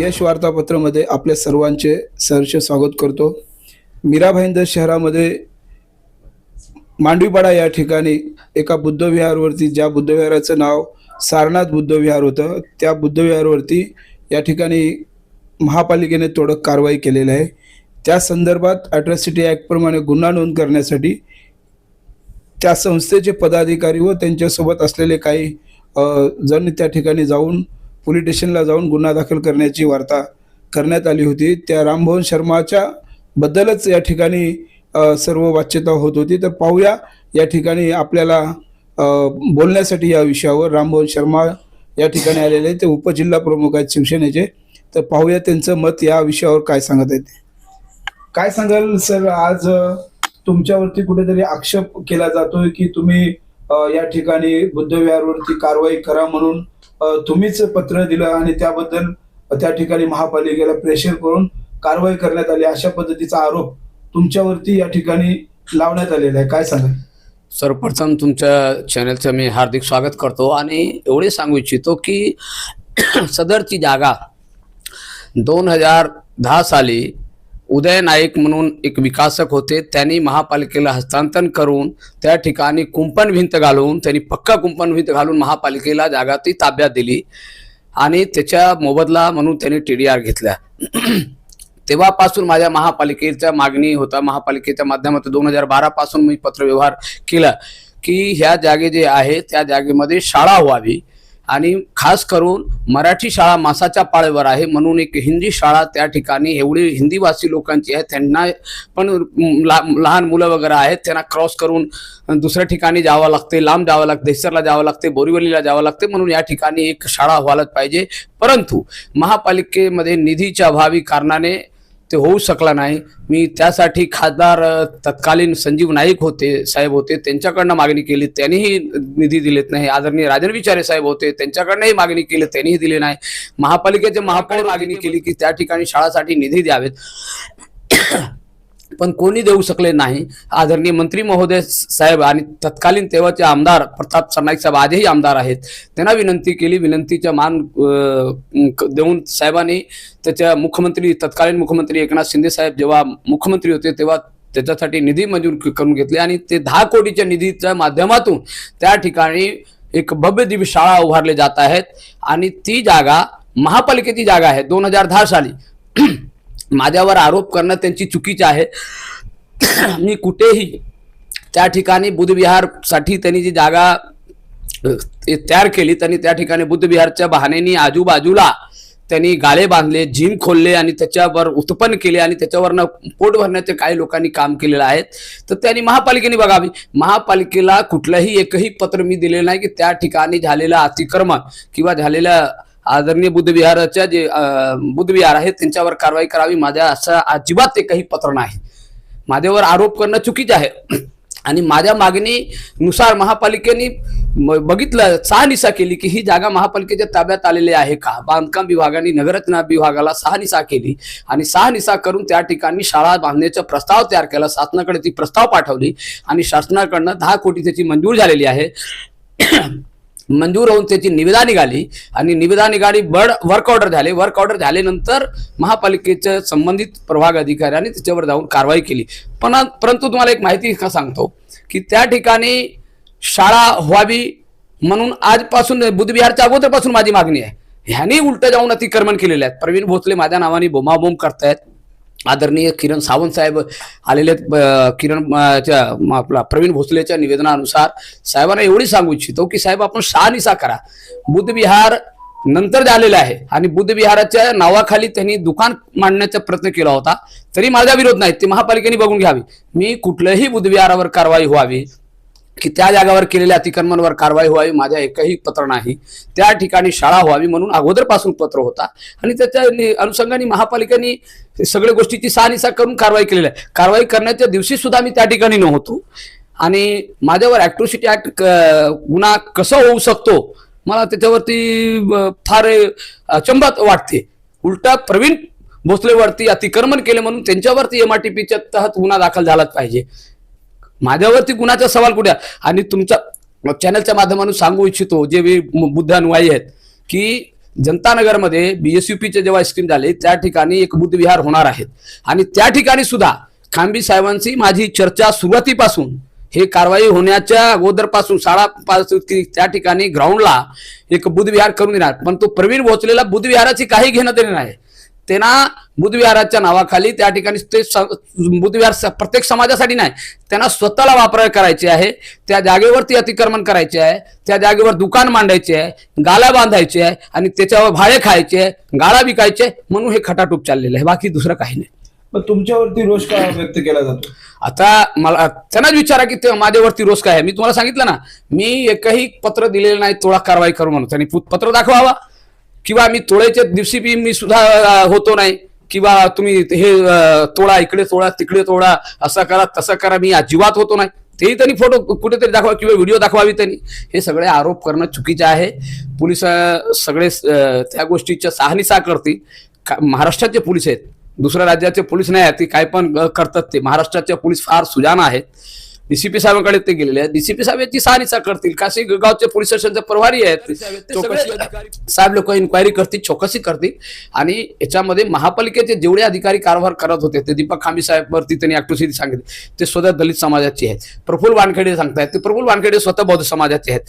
यश वार्तापत्रामध्ये आपल्या सर्वांचे सहर्ष स्वागत करतो. मीरा भाईंदर शहरामध्ये मांडवीपाडा या ठिकाणी एका बुद्धविहारवरती ज्या बुद्धविहाराचं नाव सारनाथ बुद्धविहार होतं त्या बुद्धविहारवरती या ठिकाणी महापालिकेने तोडक कारवाई केलेली आहे. त्या संदर्भात अट्रॉसिटी ॲक्टप्रमाणे गुन्हा नोंद करण्यासाठी त्या संस्थेचे पदाधिकारी व त्यांच्यासोबत असलेले काही जण त्या ठिकाणी जाऊन पोलीस स्टेशनला जाऊन गुन्हा दाखल करण्याची वार्ता करण्यात आली होती त्या रामभवन शर्माच्या बद्दलच या ठिकाणी सर्व वाच्यता होत होती तर पाहूया या ठिकाणी आपल्याला बोलण्यासाठी या विषयावर रामभवन शर्मा या ठिकाणी आलेले आहेत. ते उपजिल्हा प्रमुख आहेत शिवसेनेचे तर पाहूया त्यांचं मत या विषयावर काय सांगत आहेत ते. काय सांगाल सर आज तुमच्यावरती कुठेतरी आक्षेप केला जातोय की तुम्ही या ठिकाणी बुद्धविहारवरती कारवाई करा म्हणून तुम्हीच पत्र दिलं आणि त्याबद्दल त्या ठिकाणी महापालिकेला प्रेशर करून कारवाई करण्यात आली अशा पद्धतीचा आरोप तुमच्यावरती या ठिकाणी लावण्यात आलेला आहे. काय सांगा सर्वप्रथम तुमच्या चॅनलचं मी हार्दिक स्वागत करतो आणि एवढे सांगू इच्छितो की सदरची जागा दोन हजार दहा साली उदय नाईक म्हणून एक विकासक होते. त्यांनी महापालिकेला हस्तांतरण करून त्या ठिकाणी कुंपण भिंत घालून त्यांनी पक्का कुंपण भिंत घालून महापालिकेला जागा ती ताब्यात दिली आणि त्याच्या मोबदला म्हणून त्यांनी टी डी आर घेतल्या तेव्हापासून माझ्या महापालिकेच्या मागणी होता. महापालिकेच्या माध्यमातून दोन हजार बारापासून मी पत्रव्यवहार केला की ह्या जागे जे आहे त्या जागेमध्ये शाळा व्हावी. आणि खास करून मराठी शाळा मासाच्या पाळीवर आहे म्हणून एक हिंदी शाळा त्या ठिकाणी एवढी हिंदीभाषी लोकांची आहे. त्यांना पण लहान मुलं वगैरे आहेत. त्यांना क्रॉस करून दुसऱ्या ठिकाणी जावं लागते लांब जावं लागते देसरला जावं लागते बोरिवलीला जावं लागते म्हणून या ठिकाणी एक शाळा व्हायलाच पाहिजे. परंतु महापालिकेमध्ये निधीच्या अभावी कारणाने ते होऊ शकला नाही. मी त्यासाठी खासदार तत्कालीन संजीव नाईक होते साहेब होते त्यांच्याकडनं मागणी केली त्यांनीही निधी दिलेत नाही. आदरणीय राजन विचारे साहेब होते त्यांच्याकडनंही मागणी केली त्यांनीही दिली नाही. महापालिकेचे महापौर मागणी केली की त्या ठिकाणी शाळासाठी निधी द्यावेत. पण कोणी देऊ शकले नाही. आदरणीय मंत्री महोदय साहेब आणि तत्कालीन तेव्हाचे आमदार प्रताप सरनाईक साहेब आजही आमदार आहेत. त्यांना विनंती केली विनंतीच्या मान देऊन साहेबांनी त्याच्या मुख्यमंत्री तत्कालीन मुख्यमंत्री एकनाथ शिंदे साहेब जेव्हा मुख्यमंत्री होते तेव्हा त्याच्यासाठी निधी मंजूर करून घेतले आणि ते दहा कोटीच्या निधीच्या माध्यमातून त्या ठिकाणी एक भव्य दिव्य शाळा उभारले जात आहेत आणि ती जागा महापालिकेची जागा आहे दोन हजार दहा साली. माझ्यावर आरोप करणं त्यांची चुकीचं आहे. मी कुठेही त्या ठिकाणी बुद्धविहारसाठी त्यांनी जी जागा तयार केली त्यांनी त्या ठिकाणी बुद्धविहारच्या बहाण्याने आजूबाजूला त्यांनी गाळे बांधले जिम खोलले आणि त्याच्यावर उत्पन्न केले आणि त्याच्यावरनं पोट भरण्याचे काही लोकांनी काम केलेलं आहे. तर त्यांनी महापालिकेने बघावी. महापालिकेला कुठलंही एकही पत्र मी दिलेलं नाही की त्या ठिकाणी झालेलं अतिक्रमण किंवा झालेलं आदरणीय बुद्धविहाराच्या जे बुद्धविहार आहेत त्यांच्यावर कारवाई करावी. माझ्या असं अजिबात ते काही पत्र नाही. माझ्यावर आरोप करणं चुकीचं आहे. आणि माझ्या मागणीनुसार महापालिकेने म- बघितलं शहानिशा केली की ही जागा महापालिकेच्या ताब्यात आलेली आहे का? बांधकाम विभागाने नगररचना विभागाला शहानिशा केली. आणि शहानिशा करून त्या ठिकाणी शाळा बांधण्याचा प्रस्ताव तयार केला. शासनाकडे ती प्रस्ताव पाठवली. आणि शासनाकडनं दहा कोटी त्याची मंजूर झालेली आहे. मंजूर होऊन त्याची निविदा निघाली आणि निविदा निघाली बड वर्क ऑर्डर झाले. वर्क ऑर्डर झाल्यानंतर महापालिकेच्या संबंधित प्रभाग अधिकाऱ्याने त्याच्यावर जाऊन कारवाई केली. पण परंतु तुम्हाला एक माहिती का सांगतो की त्या ठिकाणी शाळा व्हावी म्हणून आजपासून बुद्धविहारच्या अगोदरपासून माझी मागणी आहे. ह्यांनी उलट जाऊन अतिक्रमण केलेले आहेत प्रवीण भोसले माझ्या नावाने बोमाबोम करतायत. आदरणीय किरण सावंत साहेब आलेले किरण आपला प्रवीण भोसलेच्या निवेदनानुसार. साहेबांना एवढी सांगू इच्छितो की साहेब आपण शहानिशा करा. बुद्धविहार नंतर झालेलं आहे आणि बुद्धविहाराच्या नावाखाली त्यांनी दुकान मांडण्याचा प्रयत्न केला होता तरी माझा विरोध नाही ते महापालिकेने बघून घ्यावी. मी कुठल्याही बुद्धविहारावर कारवाई व्हावी की त्या जागावर केलेल्या अतिक्रमणावर कारवाई व्हावी माझ्या एकही पत्र नाही. त्या ठिकाणी शाळा व्हावी म्हणून अगोदरपासून पत्र होता. आणि त्याच्या अनुषंगाने महापालिकेने सगळ्या गोष्टीची शहानिशा करून कारवाई केलेली आहे. कारवाई करण्याच्या दिवशी सुद्धा मी त्या ठिकाणी नव्हतो. आणि माझ्यावर ॲट्रोसिटी ऍक्ट गुन्हा कसा होऊ शकतो मला त्याच्यावरती फार अचंबात वाटते. उलटा प्रवीण भोसलेवरती अतिक्रमण केले म्हणून त्यांच्यावरती एम आर टी पीच्या तहत गुन्हा दाखल झालाच पाहिजे. माझ्यावरती गुन्ह्याचा सवाल कुठे आणि तुमच्या चॅनलच्या माध्यमातून सांगू इच्छितो जे वे- बुद्ध आहेत की जनतानगरमध्ये बीएसयूपीचे जेव्हा स्कीम झाले त्या ठिकाणी एक बुद्धविहार होणार आहेत आणि त्या ठिकाणी सुद्धा खांबी साहेबांची माझी चर्चा सुरुवातीपासून हे कारवाई होण्याच्या अगोदरपासून शाळापासून त्या ठिकाणी ग्राउंडला एक बुद्धविहार करून देणार. पण तो प्रवीण भोचलेला बुद्धविहाराची काही घेणं देणं नाही. त्यांना बुद्धविहाराच्या नावाखाली त्या ठिकाणी ते बुद्धविहार प्रत्येक समाजासाठी नाही. त्यांना स्वतःला वापर करायचे आहे त्या जागेवरती अतिक्रमण करायचे आहे त्या जागेवर दुकान मांडायचे आहे गाला बांधायचे आहे आणि त्याच्यावर भाडे खायचे आहे गाळा विकायचे म्हणून हे खटाटूप चाललेलं आहे. बाकी दुसरं काही नाही. तुमच्यावरती रोष का व्यक्त केला जातो? आता मला त्यांनाच विचारा की ते माझ्यावरती रोज काय आहे. मी तुम्हाला सांगितलं ना मी एकही पत्र दिलेलं नाही तोडा कारवाई करू म्हणून. त्यांनी पत्र दाखवावा. किंवा मी तोळ्याच्या दिवशी बी मी सुद्धा होतो नाही. किंवा तुम्ही हे तोडा इकडे तोडा तिकडे तोडा असं करा तसं करा मी अजिबात होतो नाही. तेही त्यांनी फोटो कुठेतरी दाखवा किंवा व्हिडिओ दाखवावी त्यांनी. हे सगळे आरोप करणं चुकीचे आहे. पोलीस सगळे त्या गोष्टीच्या सहानिसा करतील का- महाराष्ट्राचे पोलीस आहेत. दुसऱ्या राज्याचे पोलीस नाही आहेत. ते काय पण करतात ते. महाराष्ट्राचे पोलीस फार सुजाण आहेत. डीसीपी साहेबांकडे ते गेलेले आहेत. डीसीपी साहेब याची शहानिशा करतील. काशी गावचे पोलीस स्टेशनचे प्रभारी आहेत. साहेब लोक इन्क्वायरी करतील चौकशी करतील. आणि याच्यामध्ये महापालिकेचे जेवढे अधिकारी कारभार करत होते ते दीपक खांबी साहेब वरती त्यांनी ऍक्टिव्हिटी सांगितली. ते स्वतः दलित समाजाचे आहेत. प्रफुल्ल वानखेडे सांगतायत. ते प्रफुल्ल वानखेडे स्वतः बौद्ध समाजाचे आहेत.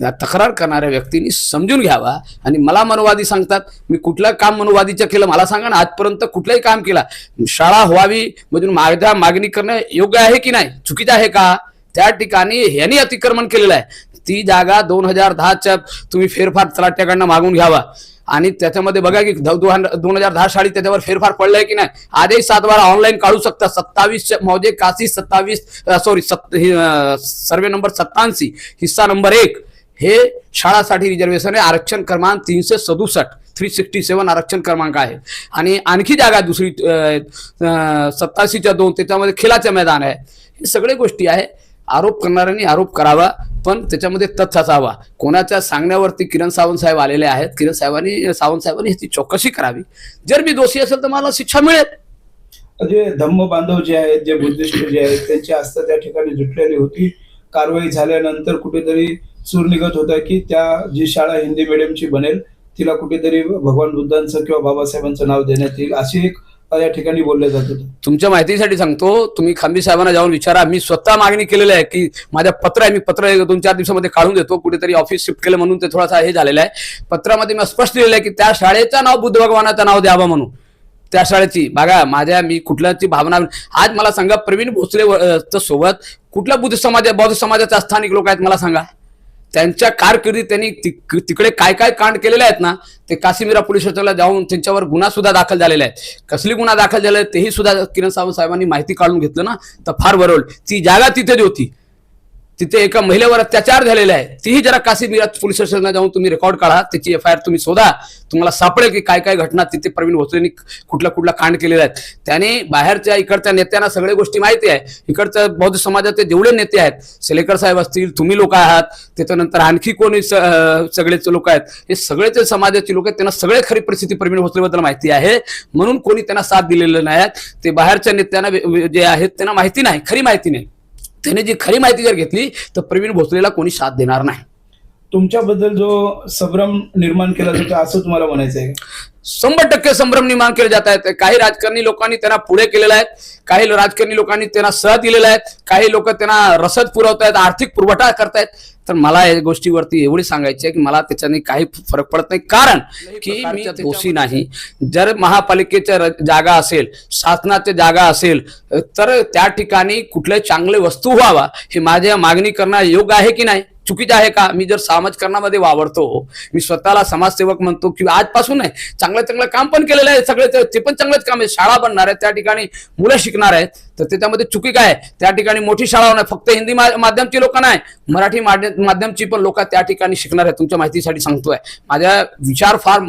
तक्रार करणाऱ्या व्यक्तींनी समजून घ्यावा आणि मला मनोवादी सांगतात मी कुठलं काम मनोवादीचं केलं मला सांगा ना आजपर्यंत कुठलंही काम केलं. शाळा व्हावी म्हणून माझ्या मागणी करणं योग्य आहे की नाही? चुकीचं आहे का? त्या ठिकाणी ह्यांनी अतिक्रमण केलेलं आहे. ती जागा दोन हजार दहाच्या तुम्ही फेरफार तलाट्याकडनं मागून घ्यावा. आणि त्याच्यामध्ये बघा की दोन हजार दहा साली त्याच्यावर फेरफार पडलाय की नाही? आजही सात बारा ऑनलाईन काढू शकता. सत्तावीस मौजे काशी सत्तावीस सॉरी सर्वे नंबर सत्ताऐंशी हिस्सा नंबर एक. हे शाळासाठी रिझर्वेशन आहे. आरक्षण क्रमांक तीनशे सदुसष्ट थ्री सिक्स्टी सेवन आरक्षण क्रमांक आहे. आणि आणखी जागा दुसरी सत्ताशीच्या दोन त्याच्यामध्ये खेळाचे मैदान आहे. हे सगळे गोष्टी आहे. आरोप करणाऱ्यांनी आरोप करावा पण त्याच्यामध्ये तथ्य असावा. कोणाच्या सांगण्यावरती किरण सावंत साहेब आलेले आहेत किरण साहेबांनी सावंत साहेबांनी ह्याची चौकशी करावी. जर मी दोषी असेल तर मला शिक्षा मिळेल. जे धम्म बांधव जे आहेत जे बुद्धिस्ट जे आहेत त्यांची आस्था त्या ठिकाणी जुटलेली होती. कारवाई झाल्यानंतर कुठेतरी सूर निघत होता की त्या जी शाळा हिंदी मिडियमची बनेल तिला कुठेतरी भगवान बुद्धांचं किंवा बाबासाहेबांचं नाव देण्यात येईल अशी एक या ठिकाणी बोलले जात तुमच्या माहितीसाठी सांगतो तुम्ही खांबी साहेबांना जाऊन विचारा. मी स्वतः मागणी केलेली आहे की माझ्या पत्र आहे मी पत्र दोन चार दिवसामध्ये काढून देतो. कुठेतरी ऑफिस शिफ्ट केलं म्हणून ते थोडासा हे झालेलं आहे. पत्रामध्ये मी स्पष्ट लिहिलं आहे की त्या शाळेचं नाव बुद्ध भगवानाचं नाव द्यावं म्हणून. त्या शाळेची बघा माझ्या मी कुठल्याची भावना आज मला सांगा प्रवीण भोसले च्या सोबत कुठल्या बुद्ध समाज बौद्ध समाजाचे स्थानिक लोक आहेत मला सांगा. त्यांच्या कारकिर्दीत त्यांनी तिक- तिकडे काय काय कांड केलेले आहेत ना ते काश्मीरा पोलीस स्टेशनला जाऊन त्यांच्यावर गुन्हा सुद्धा दाखल झालेला आहे कसली गुन्हा दाखल झाले आहे तेही सुद्धा किरण सावंत साहेबांनी माहिती काढून घेतलं ना तर फार बरं ती जागा तिथेच होती. तिथे एका महिलेवर अत्याचार झालेला आहे. तीही जरा काश्मीर पोलीस स्टेशनला जाऊन तुम्ही रेकॉर्ड काढा. त्याची एफ आय आर तुम्ही शोधा. तुम्हाला सापडेल की काय काय घटना तिथे प्रवीण भोसलेनी कुठला कुठला कांड केलेला आहे त्याने बाहेरच्या इकडच्या नेत्यांना सगळ्या गोष्टी माहिती आहे. इकडच्या बौद्ध समाजाचे जेवढे नेते आहेत सेलेकर साहेब असतील तुम्ही लोक आहात त्याच्यानंतर आणखी कोणी सगळेच लोक आहेत. हे सगळेच समाजाचे लोक आहेत. त्यांना सगळे खरी परिस्थिती प्रवीण भोसलेबद्दल माहिती आहे. म्हणून कोणी त्यांना साथ दिलेलं नाही. आहेत ते बाहेरच्या नेत्यांना जे आहेत त्यांना माहिती नाही. खरी माहिती नाही. त्याने जी खरी माहिती जर घेतली तर प्रवीण भोसलेला कोणी साथ देणार नाही. तुमच्याबद्दल जो संभ्रम निर्माण केला जातो असं तुम्हाला म्हणायचं आहे? शंभर टक्के संभ्रम निर्माण केले जात आहेत काही राजकारणी लोकांनी त्यांना पुढे केलेलं आहे काही राजकारणी लोकांनी त्यांना सह दिलेला आहे काही लोक त्यांना रसद पुरवत आहेत आर्थिक पुरवठा करतायत. तर मला या गोष्टीवरती एवढी सांगायची आहे की मला त्याच्याने काही फरक पडत नाही. कारण की मी दोषी नाही. जर महापालिकेच्या जागा असेल शासनाच्या जागा असेल तर त्या ठिकाणी कुठले चांगले वस्तू व्हावा हे माझ्या मागणी करणं योग्य आहे की नाही? चुकीचं आहे का? मी जर समाजकारणामध्ये वावरतो मी स्वतःला समाजसेवक म्हणतो की आजपासून नाही चांगलं चांगलं काम पण केलेलं आहे सगळे ते- पण चांगलंच काम आहे. शाळा बनणार आहेत त्या ठिकाणी मुलं शिकणार आहेत तर त्याच्यामध्ये चुकी काय आहे? त्या ठिकाणी मोठी शाळा होणार फक्त हिंदी मा- माध्यमची लोक नाही मराठी माध्यमची पण लोक त्या ठिकाणी शिकणार आहेत तुमच्या माहितीसाठी सांगतोय. माझा विचार फार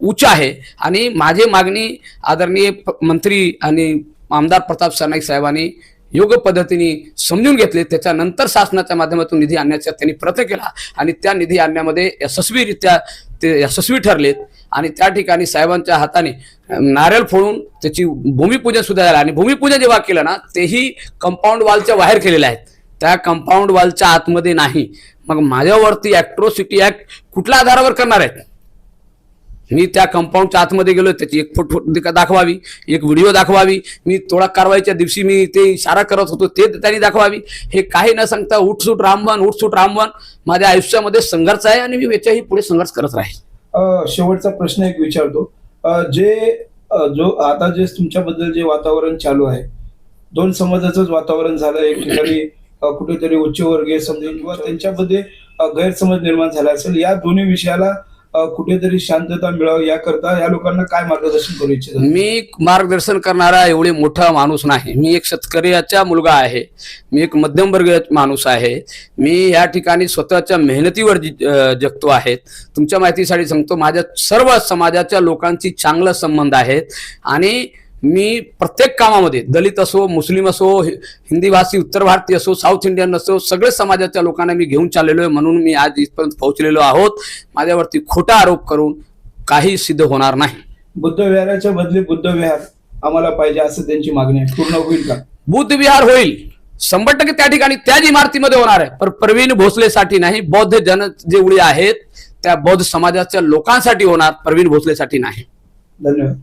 उच्च आहे आणि माझी मागणी आदरणीय प- मंत्री आणि आमदार प्रताप सरनाईक साहेबांनी योग्य पद्धतीने समजून घेतले त्याच्यानंतर शासनाच्या माध्यमातून निधी आणण्याचा त्यांनी प्रयत्न केला आणि त्या निधी आणण्यामध्ये यशस्वीरित्या ते यशस्वी ठरलेत. आणि त्या ठिकाणी साहेबांच्या हाताने नारळ फोडून त्याची भूमिपूजन सुद्धा झालं. आणि भूमिपूजन जेव्हा केलं ना तेही कंपाऊंड वॉलच्या बाहेर केलेल्या आहेत. त्या कंपाऊंड वॉलच्या आतमध्ये नाही. मग माझ्यावरती ॲक्ट्रोसिटी ऍक्ट कुठल्या आधारावर करणार आहेत? मी त्या कंपाऊंडच्या आतमध्ये गेलो त्याची एक फोटो दिका- दाखवावी एक व्हिडिओ दाखवावी. मी थोडा कारवाईच्या दिवशी मी ते इशारा करत होतो ते त्यांनी दाखवावी. हे काही न सांगता उठसूट रामवन उठसूट रामवन माझ्या आयुष्यामध्ये संघर्ष आहे आणि मी याच्याही पुढे संघर्ष करत राहील. शेवटचा प्रश्न एक विचारतो. जे जो आता जे तुमच्याबद्दल जे वातावरण चालू आहे दोन समाजाचंच वातावरण झालं एक ठिकाणी कुठेतरी उच्चवर्गीय समजून किंवा त्यांच्यामध्ये गैरसमज निर्माण झाला असेल या दोन्ही विषयाला कुठेतरी शांतता मिळावी याकरता या लोकांना काय मार्गदर्शन करू इच्छित? मी मार्गदर्शन करणारा एवढे मोठा माणूस नाही. मी एक शेतकऱ्याचा मुलगा आहे. मी एक मध्यमवर्गीय माणूस आहे. मी या ठिकाणी स्वतःच्या मेहनतीवर जगतो आहे. तुमच्या माहितीसाठी सांगतो माझ्या सर्व समाजाच्या लोकांची चांगला संबंध आहेत आणि मी प्रत्येक कामामध्ये दलित असो मुस्लिम असो हिंदी भाषी उत्तर भारतीय असो साऊथ इंडियन असो सगळे समाजाच्या लोकांना मी घेऊन चाललेलो आहे म्हणून मी आज इथपर्यंत पोहोचलेलो आहोत. माझ्यावरती खोटा आरोप करून काही सिद्ध होणार नाही. बुद्ध विहाराच्या बदली बुद्ध विहार आम्हाला पाहिजे असं त्यांची मागणी आहे. पूर्ण होईल का? बुद्ध विहार होईल. शंभर टक्के त्या ठिकाणी त्याच इमारतीमध्ये होणार आहे. पण प्रवीण भोसलेसाठी नाही बौद्ध जन जेवढी आहेत त्या बौद्ध समाजाच्या लोकांसाठी होणार प्रवीण भोसलेसाठी नाही. धन्यवाद.